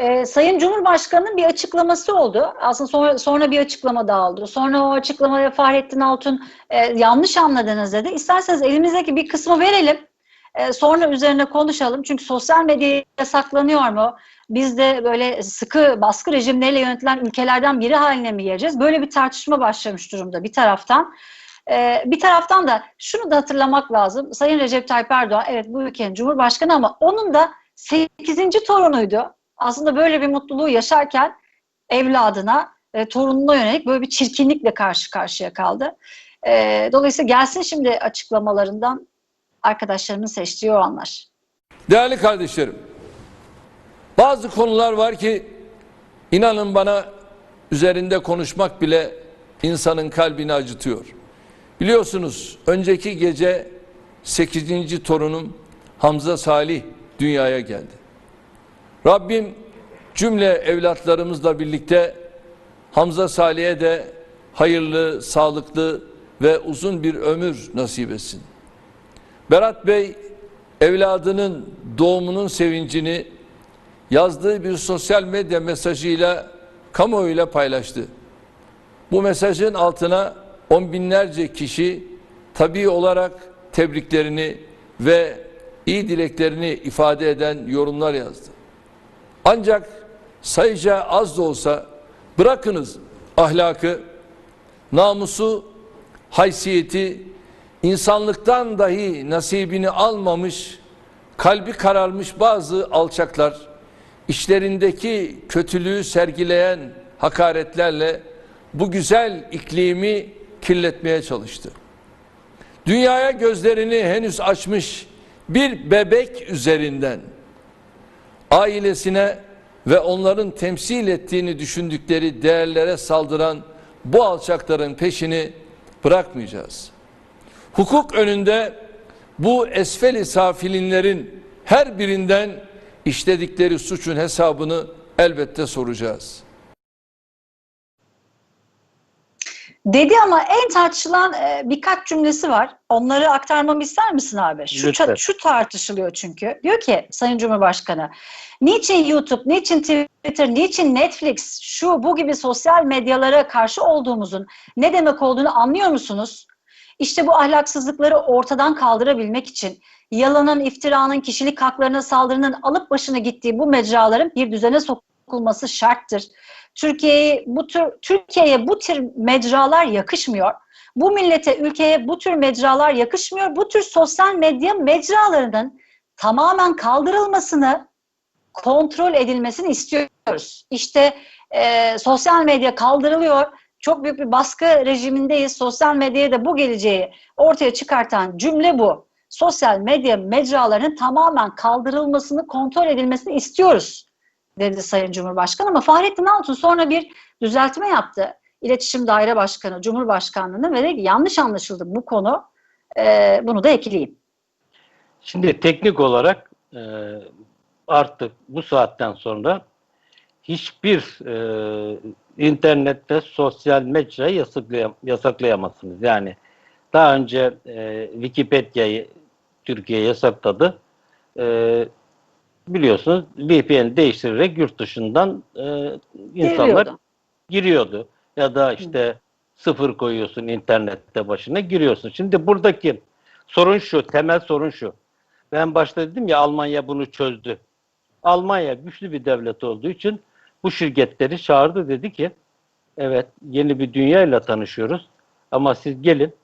Ee, Sayın Cumhurbaşkanı'nın bir açıklaması oldu. Aslında sonra, sonra bir açıklama daha oldu. Sonra o açıklamaya Fahrettin Altun e, yanlış anladınız dedi. İsterseniz elimizdeki bir kısmı verelim. E, sonra üzerine konuşalım. Çünkü sosyal medya yasaklanıyor mu? Biz de böyle sıkı baskı rejimleriyle yönetilen ülkelerden biri haline mi geleceğiz? Böyle bir tartışma başlamış durumda bir taraftan. Ee, bir taraftan da şunu da hatırlamak lazım. Sayın Recep Tayyip Erdoğan evet bu ülkenin Cumhurbaşkanı ama onun da 8. torunuydu. Aslında böyle bir mutluluğu yaşarken evladına, e, torununa yönelik böyle bir çirkinlikle karşı karşıya kaldı. E, dolayısıyla gelsin şimdi açıklamalarından arkadaşlarımın seçtiği o anlar. Değerli kardeşlerim, bazı konular var ki inanın bana üzerinde konuşmak bile insanın kalbini acıtıyor. Biliyorsunuz önceki gece 8. torunum Hamza Salih dünyaya geldi. Rabbim cümle evlatlarımızla birlikte Hamza Salih'e de hayırlı, sağlıklı ve uzun bir ömür nasip etsin. Berat Bey evladının doğumunun sevincini yazdığı bir sosyal medya mesajıyla kamuoyuyla paylaştı. Bu mesajın altına on binlerce kişi tabii olarak tebriklerini ve iyi dileklerini ifade eden yorumlar yazdı. Ancak sayıca az da olsa bırakınız ahlakı, namusu, haysiyeti, insanlıktan dahi nasibini almamış, kalbi kararmış bazı alçaklar, işlerindeki kötülüğü sergileyen hakaretlerle bu güzel iklimi kirletmeye çalıştı. Dünyaya gözlerini henüz açmış bir bebek üzerinden ailesine ve onların temsil ettiğini düşündükleri değerlere saldıran bu alçakların peşini bırakmayacağız. Hukuk önünde bu esfeli safilinlerin her birinden işledikleri suçun hesabını elbette soracağız. Dedi ama en tartışılan e, birkaç cümlesi var. Onları aktarmamı ister misin abi? Şu, Lütfen. şu tartışılıyor çünkü. Diyor ki Sayın Cumhurbaşkanı, niçin YouTube, niçin Twitter, niçin Netflix, şu bu gibi sosyal medyalara karşı olduğumuzun ne demek olduğunu anlıyor musunuz? İşte bu ahlaksızlıkları ortadan kaldırabilmek için yalanın, iftiranın, kişilik haklarına saldırının alıp başına gittiği bu mecraların bir düzene sokulması şarttır. Türkiye'ye bu tür Türkiye'ye bu tür mecralar yakışmıyor. Bu millete, ülkeye bu tür mecralar yakışmıyor. Bu tür sosyal medya mecralarının tamamen kaldırılmasını, kontrol edilmesini istiyoruz. İşte e, sosyal medya kaldırılıyor. Çok büyük bir baskı rejimindeyiz. Sosyal medyaya da bu geleceği ortaya çıkartan cümle bu. Sosyal medya mecralarının tamamen kaldırılmasını, kontrol edilmesini istiyoruz dedi Sayın Cumhurbaşkanı ama Fahrettin Altun sonra bir düzeltme yaptı. İletişim Daire Başkanı, Cumhurbaşkanlığı'nın ve dedi ki yanlış anlaşıldı bu konu. Ee, bunu da ekleyeyim. Şimdi teknik olarak e, artık bu saatten sonra hiçbir e, internette sosyal yasaklayam yasaklayamazsınız. Yani daha önce e, Wikipedia'yı Türkiye yasakladı. E, biliyorsunuz VPN değiştirerek yurt dışından e, insanlar Giriyordu. giriyordu. Ya da işte sıfır koyuyorsun internette başına giriyorsun. Şimdi buradaki sorun şu, temel sorun şu. Ben başta dedim ya Almanya bunu çözdü. Almanya güçlü bir devlet olduğu için bu şirketleri çağırdı dedi ki evet yeni bir dünyayla tanışıyoruz ama siz gelin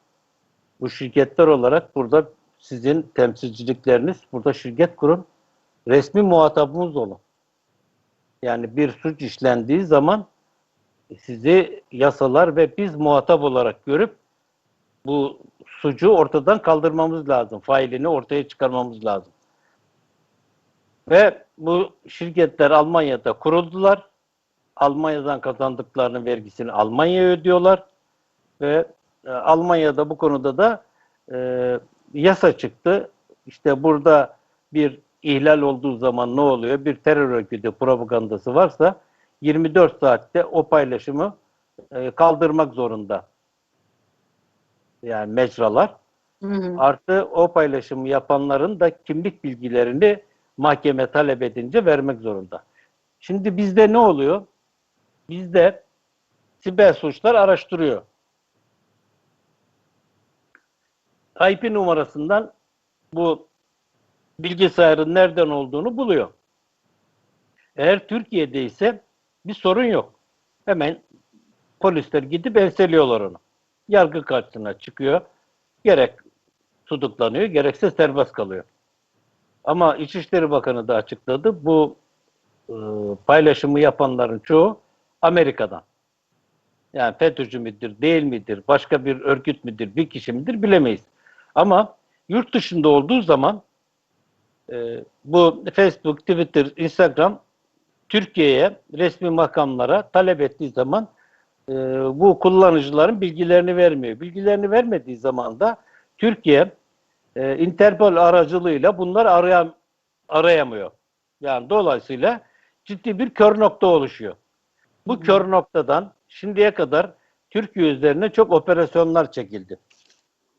bu şirketler olarak burada sizin temsilcilikleriniz burada şirket kurun resmi muhatabımız olun. Yani bir suç işlendiği zaman sizi yasalar ve biz muhatap olarak görüp bu suçu ortadan kaldırmamız lazım. Failini ortaya çıkarmamız lazım. Ve bu şirketler Almanya'da kuruldular. Almanya'dan kazandıklarının vergisini Almanya'ya ödüyorlar. Ve e, Almanya'da bu konuda da e, yasa çıktı. İşte burada bir ihlal olduğu zaman ne oluyor? Bir terör örgütü propagandası varsa 24 saatte o paylaşımı e, kaldırmak zorunda. Yani mecralar. Hı hı. Artı o paylaşımı yapanların da kimlik bilgilerini mahkeme talep edince vermek zorunda. Şimdi bizde ne oluyor? Bizde siber suçlar araştırıyor. IP numarasından bu bilgisayarın nereden olduğunu buluyor. Eğer Türkiye'de ise bir sorun yok. Hemen polisler gidip enseliyorlar onu. Yargı karşısına çıkıyor. Gerek tutuklanıyor, gerekse serbest kalıyor. Ama İçişleri Bakanı da açıkladı. Bu e, paylaşımı yapanların çoğu Amerika'dan. Yani FETÖ'cü müdür, değil midir, başka bir örgüt müdür, bir kişi midir bilemeyiz. Ama yurt dışında olduğu zaman e, bu Facebook, Twitter, Instagram Türkiye'ye, resmi makamlara talep ettiği zaman e, bu kullanıcıların bilgilerini vermiyor. Bilgilerini vermediği zaman da Türkiye e, Interpol aracılığıyla bunlar arayam, arayamıyor. Yani dolayısıyla ciddi bir kör nokta oluşuyor. Bu kör noktadan şimdiye kadar Türkiye üzerine çok operasyonlar çekildi.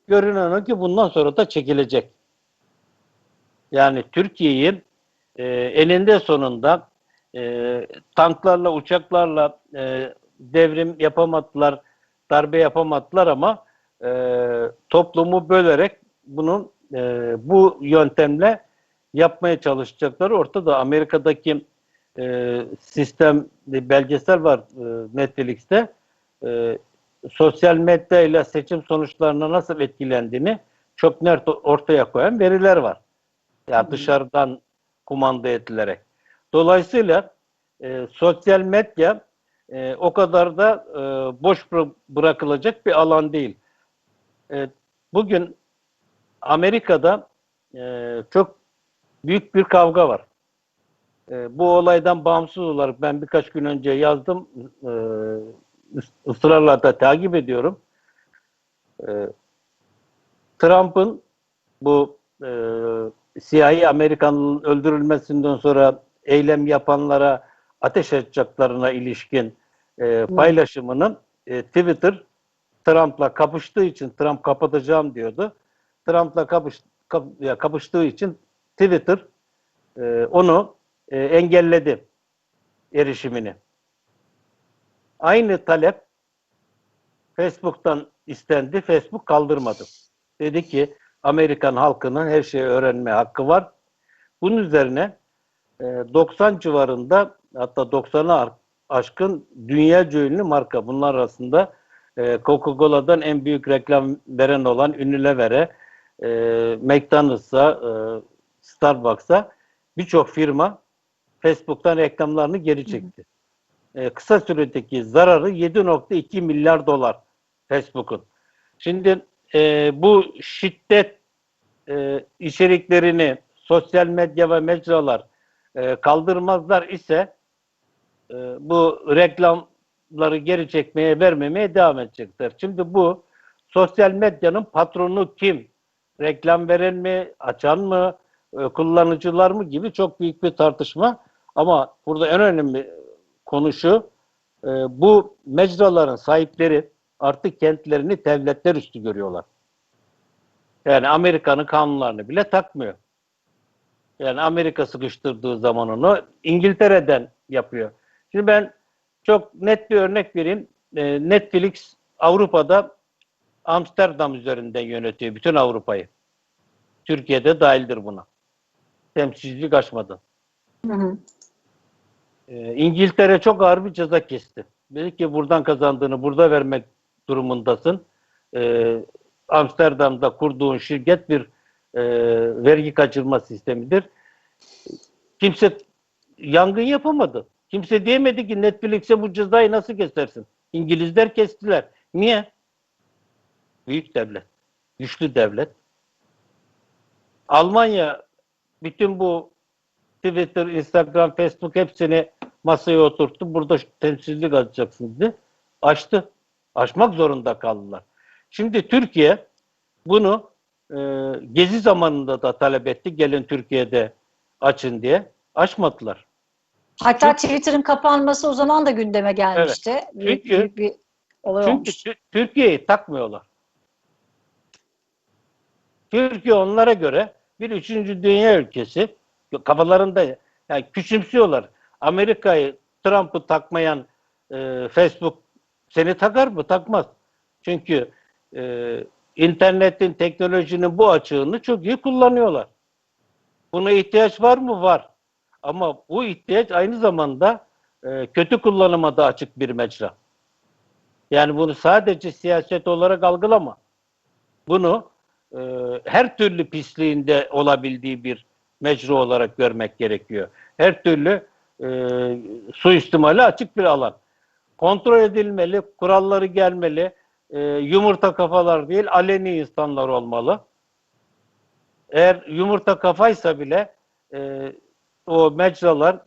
Görünen o ki bundan sonra da çekilecek. Yani Türkiye'yi e, eninde sonunda e, tanklarla, uçaklarla e, devrim yapamadılar, darbe yapamadılar ama e, toplumu bölerek bunun e, bu yöntemle yapmaya çalışacakları ortada. Amerika'daki e, sistem belgesel var e, Netflix'te. E, sosyal medya ile seçim sonuçlarına nasıl etkilendiğini çok net ortaya koyan veriler var. Yani dışarıdan kumanda edilerek. Dolayısıyla e, sosyal medya e, o kadar da e, boş bıra- bırakılacak bir alan değil. E, bugün Amerika'da e, çok büyük bir kavga var. E, bu olaydan bağımsız olarak ben birkaç gün önce yazdım. E, ıs- ısrarla da takip ediyorum. E, Trump'ın bu e, siyahi Amerikan'ın öldürülmesinden sonra eylem yapanlara ateş açacaklarına ilişkin e, paylaşımının e, Twitter Trump'la kapıştığı için Trump kapatacağım diyordu. Trump'la kapış, kap, ya kapıştığı için Twitter e, onu e, engelledi erişimini. Aynı talep Facebook'tan istendi. Facebook kaldırmadı. Dedi ki Amerikan halkının her şeyi öğrenme hakkı var. Bunun üzerine e, 90 civarında hatta 90'a aşkın dünya ünlü marka. Bunlar arasında e, Coca-Cola'dan en büyük reklam veren olan Unilever'e, e, McDonald's'a, e, Starbucks'a birçok firma Facebook'tan reklamlarını geri çekti. E, kısa süredeki zararı 7.2 milyar dolar Facebook'un. Şimdi e, bu şiddet e, içeriklerini sosyal medya ve mecralar e, kaldırmazlar ise e, bu reklamları geri çekmeye vermemeye devam edecekler. Şimdi bu sosyal medyanın patronu kim? Reklam veren mi, açan mı, e, kullanıcılar mı gibi çok büyük bir tartışma. Ama burada en önemli konu şu, e, bu mecraların sahipleri artık kentlerini devletler üstü görüyorlar. Yani Amerika'nın kanunlarını bile takmıyor. Yani Amerika sıkıştırdığı zaman onu İngiltere'den yapıyor. Şimdi ben çok net bir örnek vereyim. E, Netflix Avrupa'da Amsterdam üzerinden yönetiyor bütün Avrupa'yı. Türkiye'de dahildir buna. Temsilcilik açmadı. Hı hı. E, İngiltere çok ağır bir ceza kesti. Dedi ki buradan kazandığını burada vermek durumundasın. E, Amsterdam'da kurduğun şirket bir e, vergi kaçırma sistemidir. Kimse yangın yapamadı. Kimse diyemedi ki Netflix'e bu cezayı nasıl kesersin? İngilizler kestiler. Niye? Büyük devlet. Güçlü devlet. Almanya bütün bu Twitter, Instagram, Facebook hepsini masaya oturttu. Burada temsilcilik açacaksın dedi. Açtı. Açmak zorunda kaldılar. Şimdi Türkiye bunu e, gezi zamanında da talep etti. Gelin Türkiye'de açın diye. Açmadılar. Hatta Twitter'ın kapanması o zaman da gündeme gelmişti. Büyük, Çünkü- büyük bir olay Çünkü olmuş. Tü- Türkiye'yi takmıyorlar. Türkiye onlara göre bir üçüncü dünya ülkesi kafalarında yani küçümsüyorlar. Amerika'yı Trump'ı takmayan e, Facebook seni takar mı? Takmaz. Çünkü e, internetin, teknolojinin bu açığını çok iyi kullanıyorlar. Buna ihtiyaç var mı? Var. Ama bu ihtiyaç aynı zamanda e, kötü kullanıma da açık bir mecra. Yani bunu sadece siyaset olarak algılama. Bunu e, her türlü pisliğinde olabildiği bir mecra olarak görmek gerekiyor. Her türlü e, suistimale açık bir alan. Kontrol edilmeli, kuralları gelmeli, e, yumurta kafalar değil, aleni insanlar olmalı. Eğer yumurta kafaysa bile e, o mecralar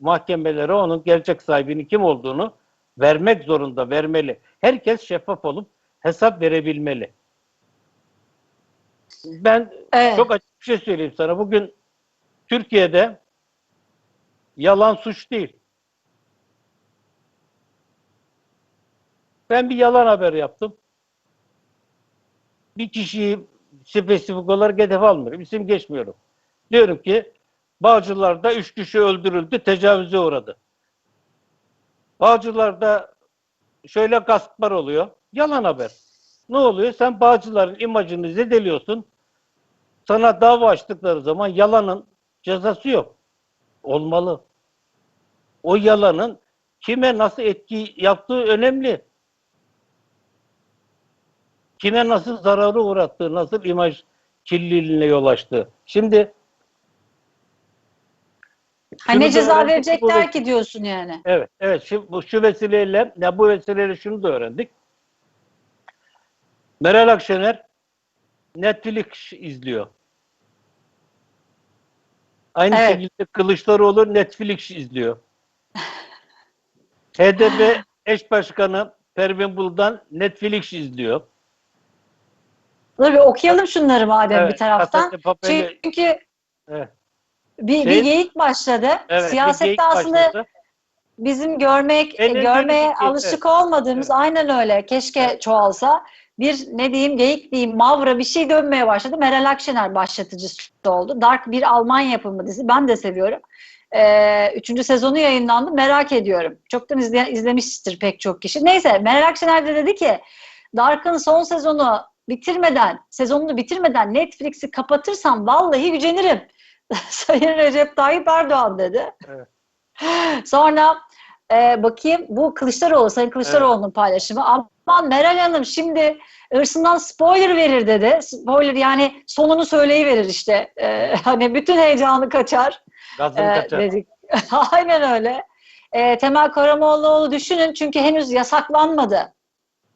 mahkemelere onun gerçek sahibinin kim olduğunu vermek zorunda, vermeli. Herkes şeffaf olup hesap verebilmeli. Ben Evet. çok açık bir şey söyleyeyim sana. Bugün Türkiye'de yalan suç değil. Ben bir yalan haber yaptım. Bir kişiyi spesifik olarak hedef almıyorum. İsim geçmiyorum. Diyorum ki Bağcılar'da üç kişi öldürüldü, tecavüze uğradı. Bağcılar'da şöyle gasplar oluyor. Yalan haber. Ne oluyor? Sen Bağcılar'ın imajını zedeliyorsun. Sana dava açtıkları zaman yalanın cezası yok. Olmalı. O yalanın kime nasıl etki yaptığı önemli. Kime nasıl zararı uğrattığı, nasıl imaj kirliliğine yol açtığı. Şimdi Ha, ne ceza verecekler ki diyorsun yani. Evet, evet. Şu, bu, şu vesileyle, ya bu vesileyle şunu da öğrendik. Meral Akşener Netflix izliyor. Aynı Evet. şekilde Kılıçdaroğlu Netflix izliyor. HDP eş başkanı Pervin Buldan Netflix izliyor. Dur bir okuyalım şunları madem Evet, bir taraftan. Papeli- Çünkü Evet, bir, bir Şey- geyik başladı. evet, bir Siyasette geyik aslında başladı. bizim görmek, Eninde görmeye bitti, alışık olmadığımız aynen öyle. Keşke çoğalsa. Bir ne diyeyim geyik diyeyim mavra bir şey dönmeye başladı. Meral Akşener başlatıcısı oldu. Dark bir Alman yapımı dizi. Ben de seviyorum. Ee, üçüncü sezonu yayınlandı. Merak ediyorum. Çoktan izleyen, izlemiştir pek çok kişi. Neyse Meral Akşener de dedi ki Dark'ın son sezonu bitirmeden, sezonunu bitirmeden Netflix'i kapatırsam vallahi gücenirim. Sayın Recep Tayyip Erdoğan dedi. Evet. Sonra e, bakayım bu Kılıçdaroğlu, Sayın Kılıçdaroğlu'nun paylaşımı. Aman Meral Hanım şimdi hırsından spoiler verir dedi. Spoiler yani sonunu söyleyiverir işte. E, hani bütün heyecanı kaçar. Gazını e, kaçar. dedik. Aynen öyle. E, Temel Karamollaoğlu düşünün çünkü henüz yasaklanmadı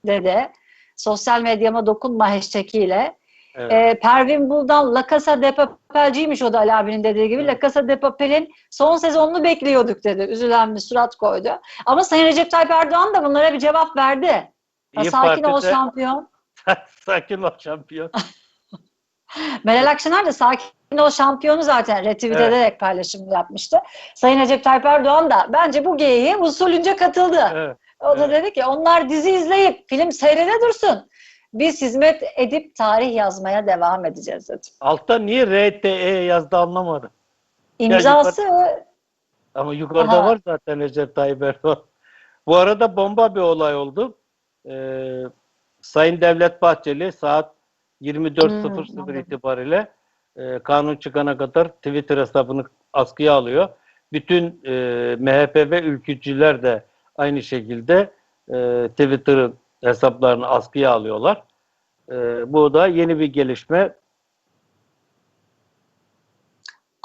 dedi. Sosyal medyama dokunma hashtag'iyle. Evet. E, Pervin Buldan La Casa de Papel'ciymiş o da Ali abinin dediği gibi. La Casa de Papel'in son sezonunu bekliyorduk dedi. Üzülen bir surat koydu. Ama Sayın Recep Tayyip Erdoğan da bunlara bir cevap verdi. Ha, İyi sakin ol Parti'de- şampiyon. Sakin ol şampiyon. Meral Akşener de sakin ol şampiyonu zaten retweet Evet. ederek paylaşım yapmıştı. Sayın Recep Tayyip Erdoğan da bence bu geyiğe usulünce katıldı. Evet. O da Evet. dedi ki onlar dizi izleyip film seyrede dursun. Biz hizmet edip tarih yazmaya devam edeceğiz dedi. Altta niye RTE yazdı anlamadım. İmzası Ama yukarıda Aha. var zaten Recep Tayyip Erdoğan. Bu arada bomba bir olay oldu. Ee, Sayın Devlet Bahçeli saat 24.00 Hmm, itibariyle e, kanun çıkana kadar Twitter hesabını askıya alıyor. Bütün e, MHP ve ülkücüler de aynı şekilde e, Twitter'ın hesaplarını askıya alıyorlar. E, bu da yeni bir gelişme.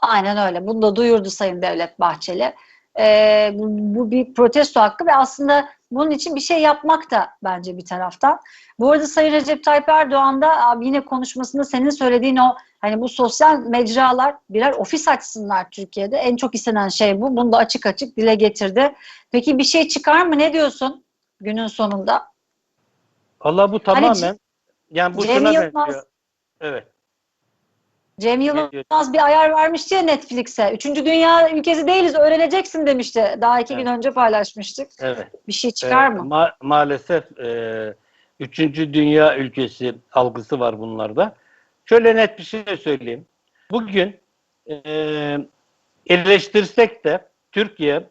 Aynen öyle. Bunu da duyurdu Sayın Devlet Bahçeli. Ee, bu, bu bir protesto hakkı ve aslında bunun için bir şey yapmak da bence bir taraftan. Bu arada Sayın Recep Tayyip Erdoğan da abi yine konuşmasında senin söylediğin o hani bu sosyal mecralar birer ofis açsınlar Türkiye'de. En çok istenen şey bu. Bunu da açık açık dile getirdi. Peki bir şey çıkar mı? Ne diyorsun günün sonunda? Allah bu Hani tamamen yani bu Cem şuna Yılmaz- benziyor. Evet. Cem? Yılmaz bir ayar vermişti ya Netflix'e. Üçüncü dünya ülkesi değiliz, öğreneceksin demişti. Daha iki gün Evet. önce paylaşmıştık. Evet. Bir şey çıkar Ee, mı? ma- maalesef e, üçüncü dünya ülkesi algısı var bunlarda. Şöyle net bir şey söyleyeyim. Bugün e, eleştirsek de Türkiye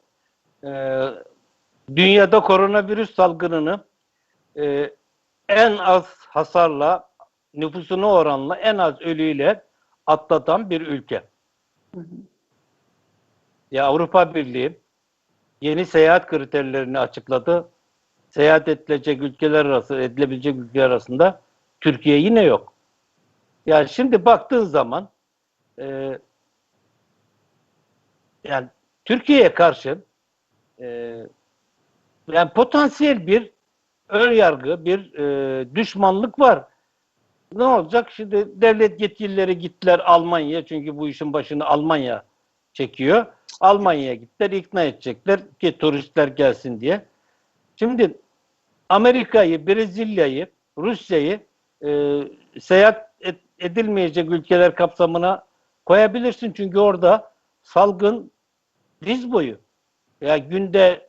e, dünyada koronavirüs salgınını e, en az hasarla, nüfusuna oranla en az ölüyle atlatan bir ülke. Ya Avrupa Birliği yeni seyahat kriterlerini açıkladı. Seyahat edilecek ülkeler arası, edilebilecek ülkeler arasında Türkiye yine yok. Yani şimdi baktığın zaman e, yani Türkiye'ye karşı e, yani potansiyel bir ön yargı, bir e, düşmanlık var. Ne olacak? Şimdi devlet yetkilileri gittiler Almanya'ya çünkü bu işin başını Almanya çekiyor. Almanya'ya gittiler, ikna edecekler ki turistler gelsin diye. Şimdi Amerika'yı, Brezilya'yı, Rusya'yı e, seyahat et- edilmeyecek ülkeler kapsamına koyabilirsin. Çünkü orada salgın diz boyu. Ya günde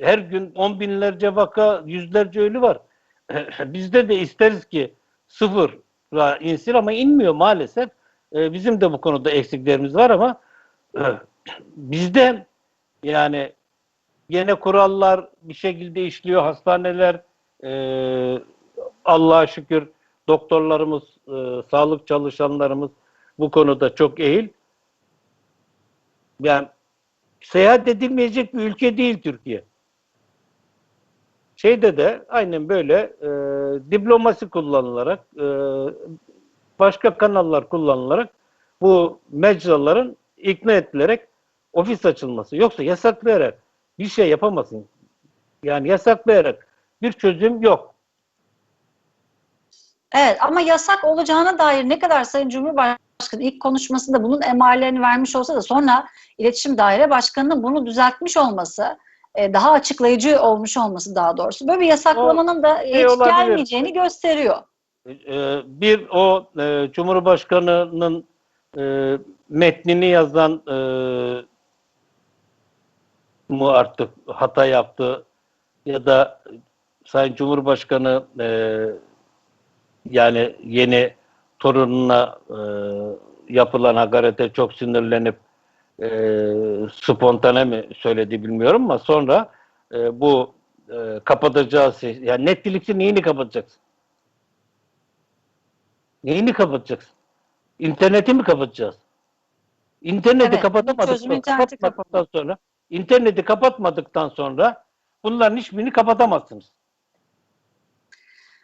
her gün on binlerce vaka, yüzlerce ölü var. Bizde de isteriz ki sıfıra insin ama inmiyor maalesef. Ee, bizim de bu konuda eksiklerimiz var ama e, bizde yani gene kurallar bir şekilde işliyor. Hastaneler e, Allah'a şükür doktorlarımız, e, sağlık çalışanlarımız bu konuda çok ehil. Yani seyahat edilmeyecek bir ülke değil Türkiye. Şeyde de aynen böyle e, diplomasi kullanılarak, e, başka kanallar kullanılarak bu mecraların ikna edilerek ofis açılması. Yoksa yasaklayarak bir şey yapamazsın. Yani yasaklayarak bir çözüm yok. Evet ama yasak olacağına dair ne kadar Sayın Cumhurbaşkanı ilk konuşmasında bunun emarelerini vermiş olsa da sonra İletişim Daire Başkanı'nın bunu düzeltmiş olması, daha açıklayıcı olmuş olması daha doğrusu. Böyle bir yasaklamanın da şey hiç olabilir. gelmeyeceğini gösteriyor. E, bir o e, Cumhurbaşkanı'nın e, metnini yazan e, mu artık hata yaptı ya da Sayın Cumhurbaşkanı e, yani yeni torununa e, yapılan hakarete çok sinirlenip e, spontane mi söyledi bilmiyorum ama sonra e, bu e, kapatacağı şey- yani Netflix'in neyini kapatacaksın? Neyini kapatacaksın? İnterneti mi kapatacağız? İnterneti Evet, çözüm interneti kapatmadıktan sonra interneti kapatmadıktan sonra bunların hiçbirini kapatamazsınız.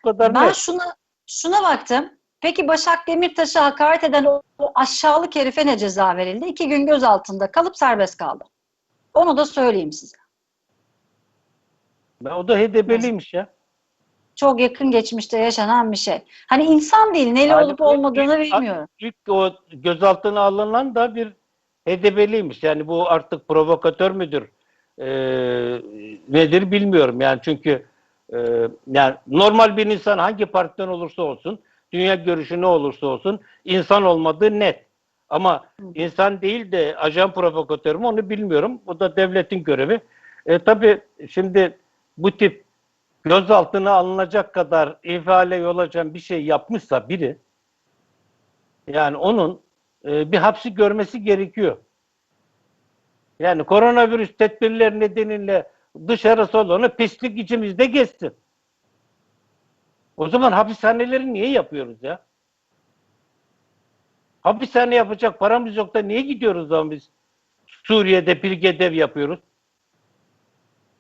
Bu kadar Ben net. şuna şuna baktım. Peki Başak Demirtaş'a hakaret eden o, aşağılık herife ne ceza verildi? İki gün gözaltında kalıp serbest kaldı. Onu da söyleyeyim size. Ben o da HDP'liymiş ya. Çok yakın geçmişte yaşanan bir şey. Hani insan değil, neli olup olmadığını ilk- bilmiyorum. İlk o gözaltına alınan da bir HDP'liymiş. Yani bu artık provokatör müdür? Ee, nedir bilmiyorum. Yani çünkü e, yani normal bir insan hangi partiden olursa olsun, dünya görüşü ne olursa olsun insan olmadığı net. Ama insan değil de ajan provokatör mü onu bilmiyorum. Bu da devletin görevi. E, tabii şimdi bu tip gözaltına alınacak kadar ifade yol açan bir şey yapmışsa biri yani onun e, bir hapsi görmesi gerekiyor. Yani koronavirüs tedbirleri nedeniyle dışarı salonu pislik içimizde geçsin. O zaman hapishaneleri niye yapıyoruz ya? Hapishane yapacak paramız yok da niye gidiyoruz zaman biz Suriye'de pilgedev yapıyoruz?